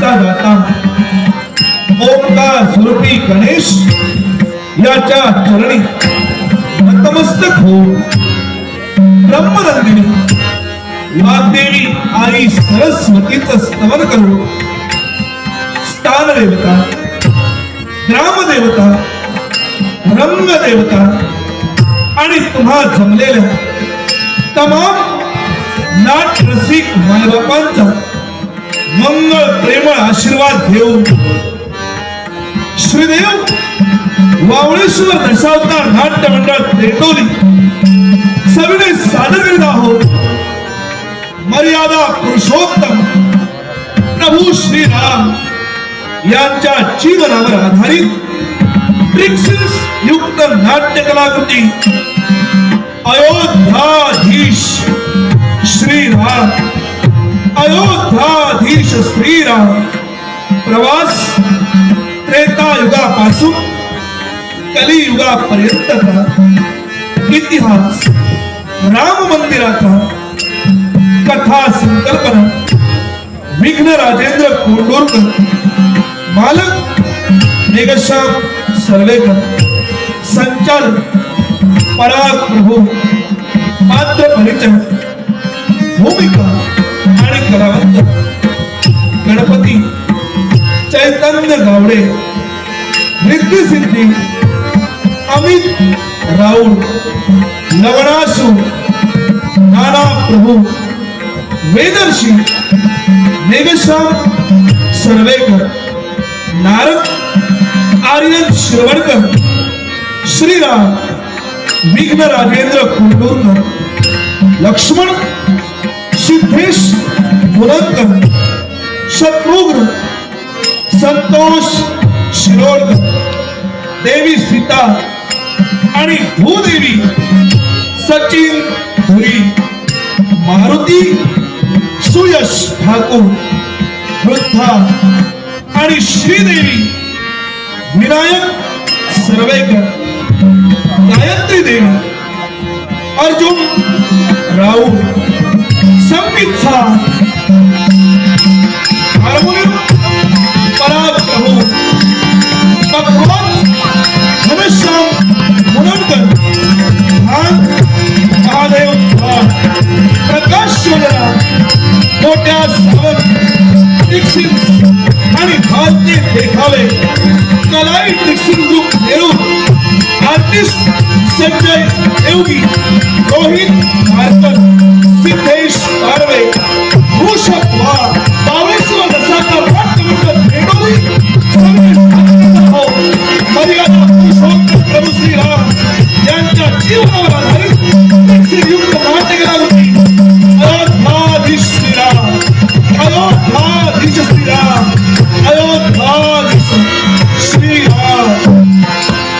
करता जाता ओमकार स्वरूपी गणेश याच्या चरणी नतमस्तक होऊन ब्रह्मनंदिनी वाग्देवी आणि सरस्वतीच स्तवन करून स्थान देवता ग्राम देवता रंग देवता आणि तुम्हा जमलेल्या तमाम नाटरसिक मायबापांचा मंगळ प्रेमळ आशीर्वाद घेऊन श्रीदेव वावळेश्वर दशावतार नाट्य मंडळ तेटोली सविनय सादर करीत आहोत. मर्यादा पुरुषोत्तम प्रभू श्रीराम यांच्या जीवनावर आधारित ट्रिक्सिस युक्त नाट्य कलाकृती अयोध्याधीश श्रीराम. अयोध्याधीश श्रीराम। प्रवास त्रेता युगापासून कलियुगापर्यंतचा इतिहास राम मंदिराचा कथा संकल्पना विघ्न राजेंद्र कोंडोरकर, मालक मेघश्याम सर्वेकर, संचालक पराग प्रभू पात्र परिचय भूमिका चैतन्य गावडे रिद्धी सिद्धी, अमित राऊळ लवणासू नाना प्रभू वेदर्शी मेघश्याम, सर्वेकर, नारद, आर्यन शिरवणकर, श्रीराम, विघ्न राजेंद्र कुंडूरकर, लक्ष्मण, सिद्धेश मुरंकर शत्रुघ्न संतोष शिरोडकर देवी सीता भूदेवी सचिन धुरी, मारुती, सुयश ठाकूर, वृद्धा श्रीदेवी, विनायक सर्वेकर, गायत्री देवी, अर्जुन राऊळ संगीत દેખાવે કલાઈ ડિક્શન ગ્રુપ એવું આર્ટિસ્ટ સંજય એવગી રોહિત ભારતર સિદ્ધેશ આરવે ભૂષક વા બાવેશ્વર રસાકા ભટ્ટ ભેડોરી સર્વે શાંતિ હો મર્યાદા પુરુષોત્તમ પ્રભુ શ્રી રામ यांच्या जीवनावर आधारित श्रीयुक्त